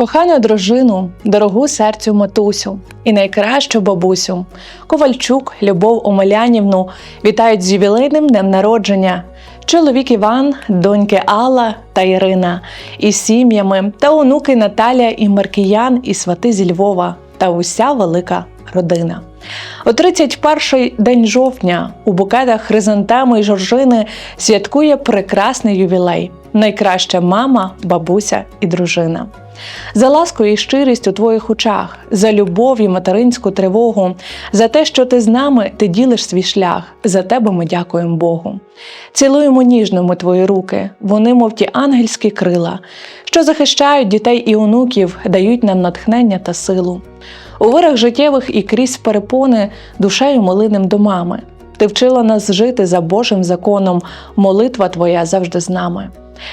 Кохану дружину, дорогу серцю матусю і найкращу бабусю, Ковальчук, Любов Омелянівну вітають з ювілейним днем народження. Чоловік Іван, доньки Алла та Ірина, із сім'ями та онуки Наталія і Маркіян, і свати зі Львова та уся велика родина. У 31-й день жовтня у букетах хризантеми і жоржини святкує прекрасний ювілей. Найкраща мама, бабуся і дружина. За ласку і щирість у твоїх очах, за любов і материнську тривогу, за те, що ти з нами, ти ділиш свій шлях. За тебе ми дякуємо Богу. Цілуємо ніжно ми твої руки, вони, мов ті ангельські крила, що захищають дітей і онуків, дають нам натхнення та силу. У вирах життєвих і крізь перепони душею молиним до мами. Ти вчила нас жити за Божим законом, молитва твоя завжди з нами.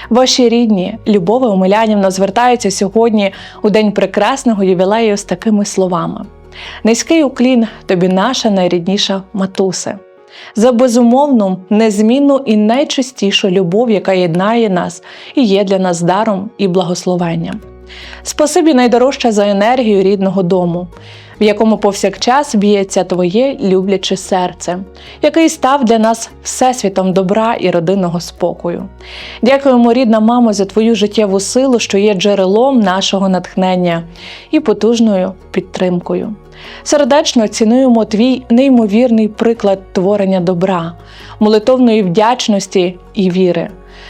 Ваші рідні, Любова Омелянівна, звертаються сьогодні у день прекрасного ювілею з такими словами: Низький уклін тобі наша найрідніша матусе, за безумовну, незмінну і найчистішу любов, яка єднає нас і є для нас даром і благословенням. Спасибі найдорожча за енергію рідного дому, в якому повсякчас б'ється твоє любляче серце, який став для нас всесвітом добра і родинного спокою. Дякуємо, рідна мамо, за твою життєву силу, що є джерелом нашого натхнення і потужною підтримкою. Сердечно цінуємо твій неймовірний приклад творення добра, молитовної вдячності і віри.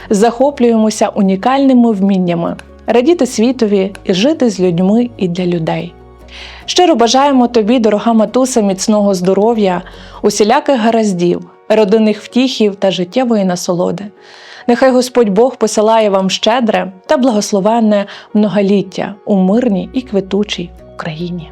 Захоплюємося унікальними вміннями радіти світові і жити з людьми і для людей. Щиро бажаємо тобі, дорога матуса, міцного здоров'я, усіляких гараздів, родинних втіхів та життєвої насолоди. Нехай Господь Бог посилає вам щедре та благословенне многоліття у мирній і квитучій Україні.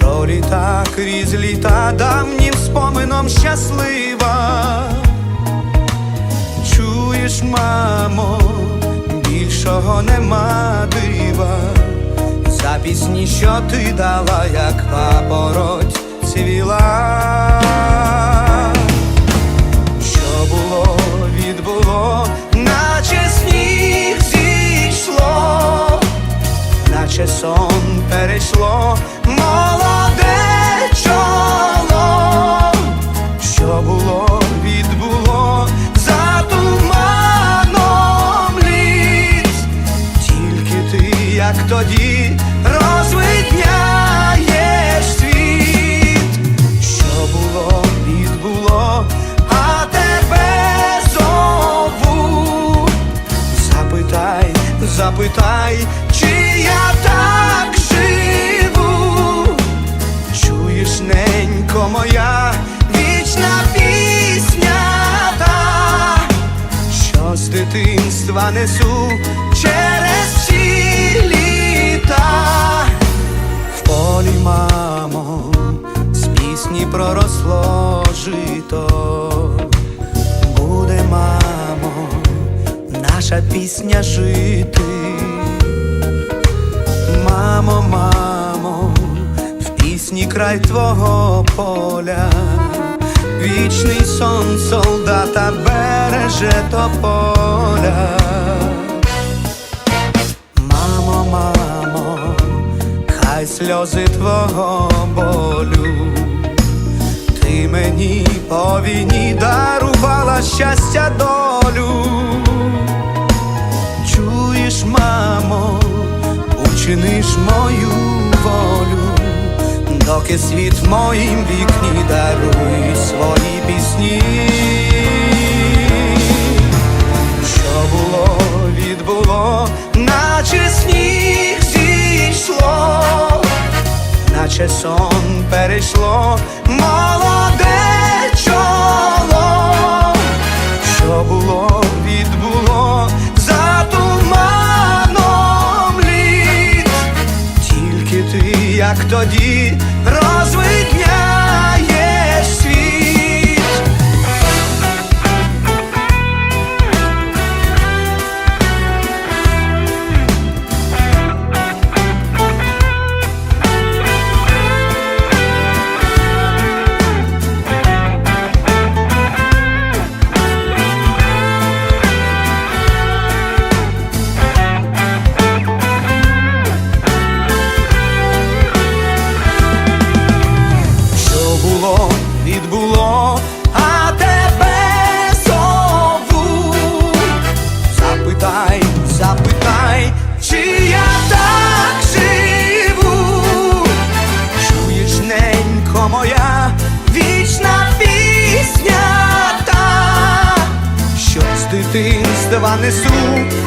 проліта крізь літа давнім спомином щаслива. Чуєш, мамо, більшого нема дива, за пісні, що ти дала, як папороть цвіла. Наче сон перейшло, молоде чоло, що було, відбуло, за туманом літ, тільки ти, як тоді, розвидняєш світ, що було, відбуло, а тебе зову. Запитай, запитай, дитинства несу через всі літа. В полі, мамо, з пісні проросло жито. Буде, мамо, наша пісня жити. Мамо, мамо, в пісні край твого поля, вічний сон солдата береже тополя. Мамо, мамо, хай сльози твого болю, ти мені по війні дарувала щастя долю. Чуєш, мамо, учиниш мою волю, доки світ в моїм вікні даруй свої пісні, що було, відбуло, наче сніг зійшло, наче сон перейшло. Несу